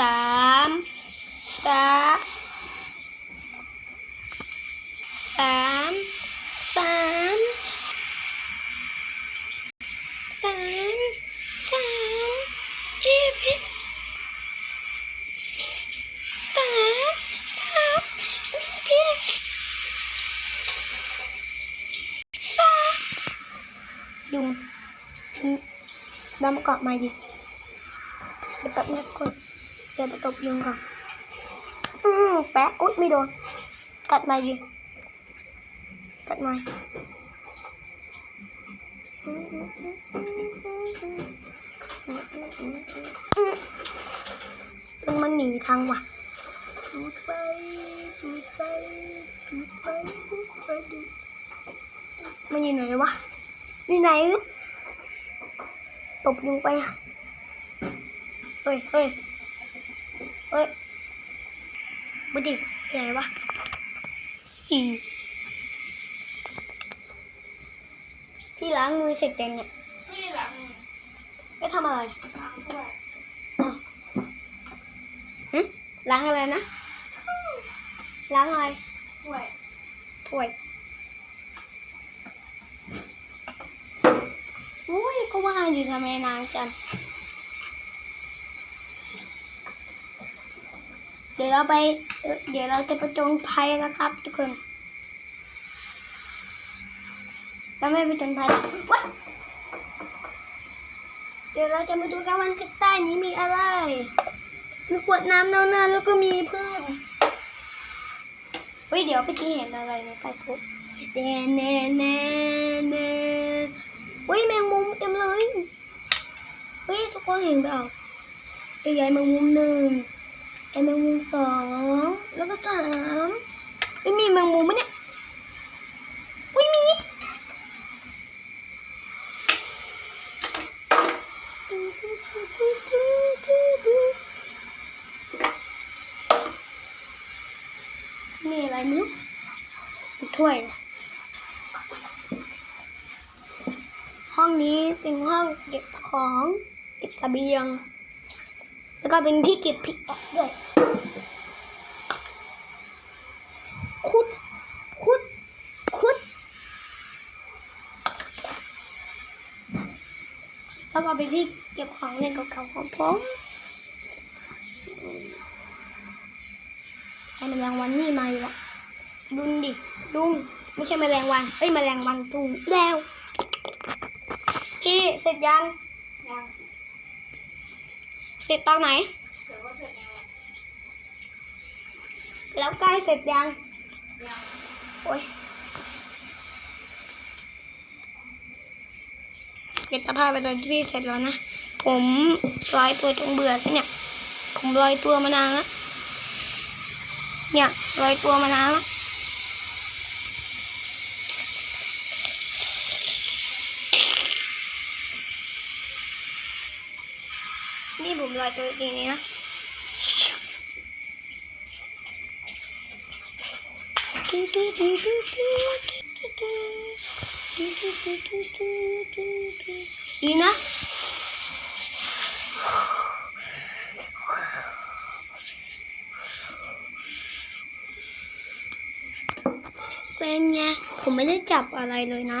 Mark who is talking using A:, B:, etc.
A: สามสามสามสามสามสามอีพีสามสามอีพีสามยุงดำเกาะมาดิเดี๋ยวแป๊บนึงก่อนเดี๋ยวไปตบยุงก่อนอืมแปะอุ๊ยไม่โดน กัดมาดิกัดมามันมันหนีทางว่ะดูดไปดูดไปดูดไปดูดไปดูมันอยู่ไหนวะอยู่ไหนตบยุงไปอะเฮ้ยเฮ้ย เฮ้ยบุดิอยู่ไหนวะอีพี่ล้างมือเสร็จยังเนี่ย
B: นี่หลัง
A: ไม่ทำอะไร
B: หลังด้วย
A: อ้าวหึล้างอะไรนะล้างอะไร
B: ด้วย
A: ถ้วยอุ้ยก็ว่าอยู่ทำไมนานจัง ดี๋ยวเราไป เดี๋ยวเราจะประจงภัยนะครับ ทุกคนเราไม่ไปจนภัยหรอกวะเดี๋ยวเราจะมาดูกันวันข้าใต้นี้มีอะไร มีขวดน้ำเน่าๆแล้วก็มีเพื่อนเฮ้ยเดี๋ยวไปที่เห็นอะไรในใต้พุเน่เน่เน่เน่เฮ้ยแมงมุมเต็มเลยเฮ้ยทุกคนเห็นเปล่าใหญ่แมงมุมหนึ่ง ไอแมงมุมสองแล้วก็สามไม่มีแมงมุมไหมเนี่ยอุ้ยมีนี่อะไรม่รู้ถ้วย ห้องนี้เป็นห้องเก็บของ เก็บเสบียง แล้วก็เป็นที่เก็บพริกแอกด้วยคุดคุดคุด แล้วก็เป็นที่เก็บของเล่นเก่าๆของผมให้แมลงวันนี่มาอีกและดุนดิดุงไม่ใช่แมลงวัน เอ้ยแมลงวันดุงแล้วพี่เสร็จยัง
B: ยัง
A: เสร็จตอนไหน แล้วใกล้เสร็จยัง
B: ยัง
A: โอ้ยเก็บสภาพไปตอนที่เสร็จแล้วนะ ผมลอยตัวจนเบื่อแล้วเนี่ย ผมลอยตัวมานานแล้ว เนี่ยลอยตัวมานานแล้ว นี่ผมลอยตัวจริงนะดีนะเป็นไงผมไม่ได้จับอะไรเลยนะ